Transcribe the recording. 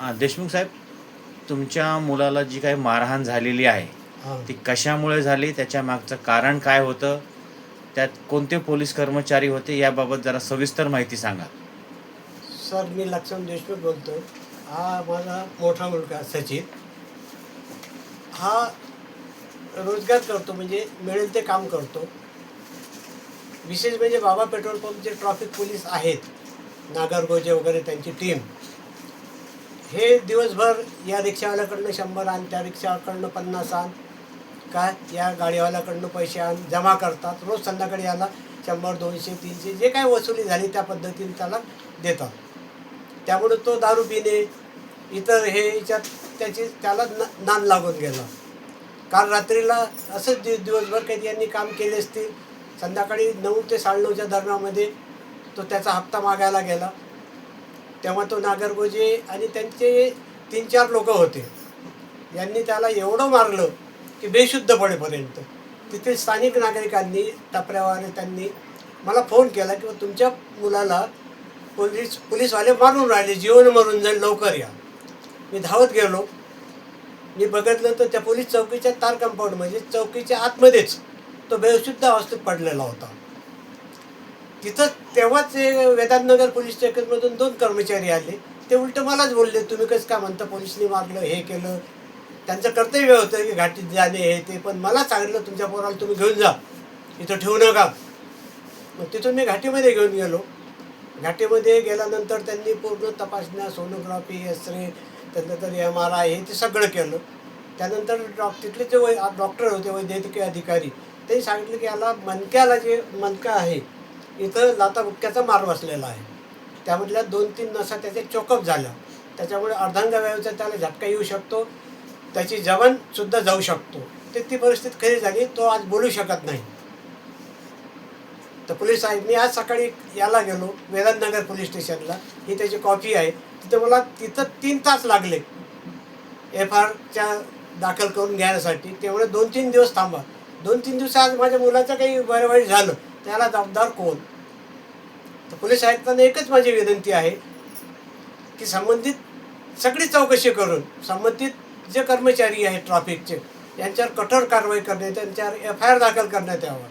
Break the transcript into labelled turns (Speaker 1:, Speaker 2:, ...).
Speaker 1: हां देशमुख साहेब तुमच्या मुलाला जी काही मारहाण झालेली आहे
Speaker 2: हां.
Speaker 1: ती कशामुळे झाली? त्याच्या मागचं कारण काय होतं? त्यात कोणते पोलीस कर्मचारी होते? याबाबत जरा सविस्तर माहिती सांगा.
Speaker 2: सर मी लक्ष्मण देशमुख बोलतो. हा माझा मोठा मुलगा सचिन. हा रोजगार करतो म्हणजे मिळेल ते काम करतो. विशेष म्हणजे बाबा पेट्रोल पंपचे ट्रॅफिक पोलीस आहेत. नागरगोजे वगैरे त्यांची टीम. हे दिवसभर या रिक्षावाल्याकडनं शंभर आण त्या रिक्षाकडनं पन्नास आण काय? या गाडीवाल्याकडनं पैसे आण जमा करतात. रोज संध्याकाळी याला शंभर दोनशे तीनशे जे काय वसुली झाली त्या पद्धतीने त्याला देतात. त्यामुळे तो दारू पिणे इतर हे याच्यात त्याची त्याला न नान लागून गेला. काल रात्रीला असंच दि दिवसभर काही यांनी काम केले असतील. संध्याकाळी नऊ ते साडेनऊच्या दरम्यामध्ये तो त्याचा हप्ता मागायला गेला. तेव्हा तो नागरगोजे आणि त्यांचे तीन चार लोक होते. यांनी त्याला एवढं मारलं की बेशुद्ध पडेपर्यंत तिथे स्थानिक नागरिकांनी टपऱ्यावाले त्यांनी मला फोन केला की तुमच्या मुलाला पोलीस पोलीसवाले मारून राहिले जीवन मरून जाईल लवकर या. मी धावत गेलो. मी बघितलं तर त्या पोलीस चौकीच्या तार कंपाऊंड म्हणजे चौकीच्या आतमध्येच तो बेशुद्ध अवस्थेत पडलेला होता. तिथं तेव्हाच वेदांतनगर पोलीस स्टेशनमधून दोन कर्मचारी आले. ते उलट मलाच बोलले तुम्ही कसं का म्हणता पोलिसनी मारलं हे केलं? त्यांचं कर्तव्य होतं की घाटीत जाणे हे ते पण मला सांगितलं तुमच्या पोराला तुम्ही घेऊन जा. इथं ठेवू नका. मग तिथून मी घाटीमध्ये घेऊन गेलो. घाटीमध्ये गेल्यानंतर त्यांनी पूर्ण तपासण्या सोनोग्राफी एक्सरे त्यानंतर एम आर आय हे ते सगळं केलं. त्यानंतर डॉ तिथले जे वै डॉक्टर होते वैद्यकीय अधिकारी त्यांनी सांगितलं की याला मनक्याला जे मनका आहे इथं लाताबुक्क्याचा मार बसलेला आहे. त्यामधल्या दोन तीन नसा त्याचे चोकअप झालं. त्याच्यामुळे अर्धांगवायूचा त्याला झटका येऊ शकतो. त्याची जवानसुद्धा जाऊ शकतो. ते ती परिस्थिती खरी झाली तो आज बोलू शकत नाही. तर पोलीस साहेब मी आज सकाळी याला गेलो वेदांतनगर पोलीस स्टेशनला. ही त्याची कॉपी आहे. तिथं मला तिथं तीन तास लागले. एफ आरच्या दाखल करून घेण्यासाठी तेवढे दोन तीन दिवस थांबा. दोन तीन दिवस आज माझ्या मुलाचं काही बरं वाईट झालं. त्याला जबाबदार कोण? तर पोलीस आयुक्तांना एकच माझी विनंती आहे की संबंधित सगळी चौकशी करून संबंधित जे कर्मचारी आहेत ट्रॅफिकचे यांच्यावर कठोर कारवाई करण्यात त्यांच्यावर एफ आय आर दाखल करण्यात यावं.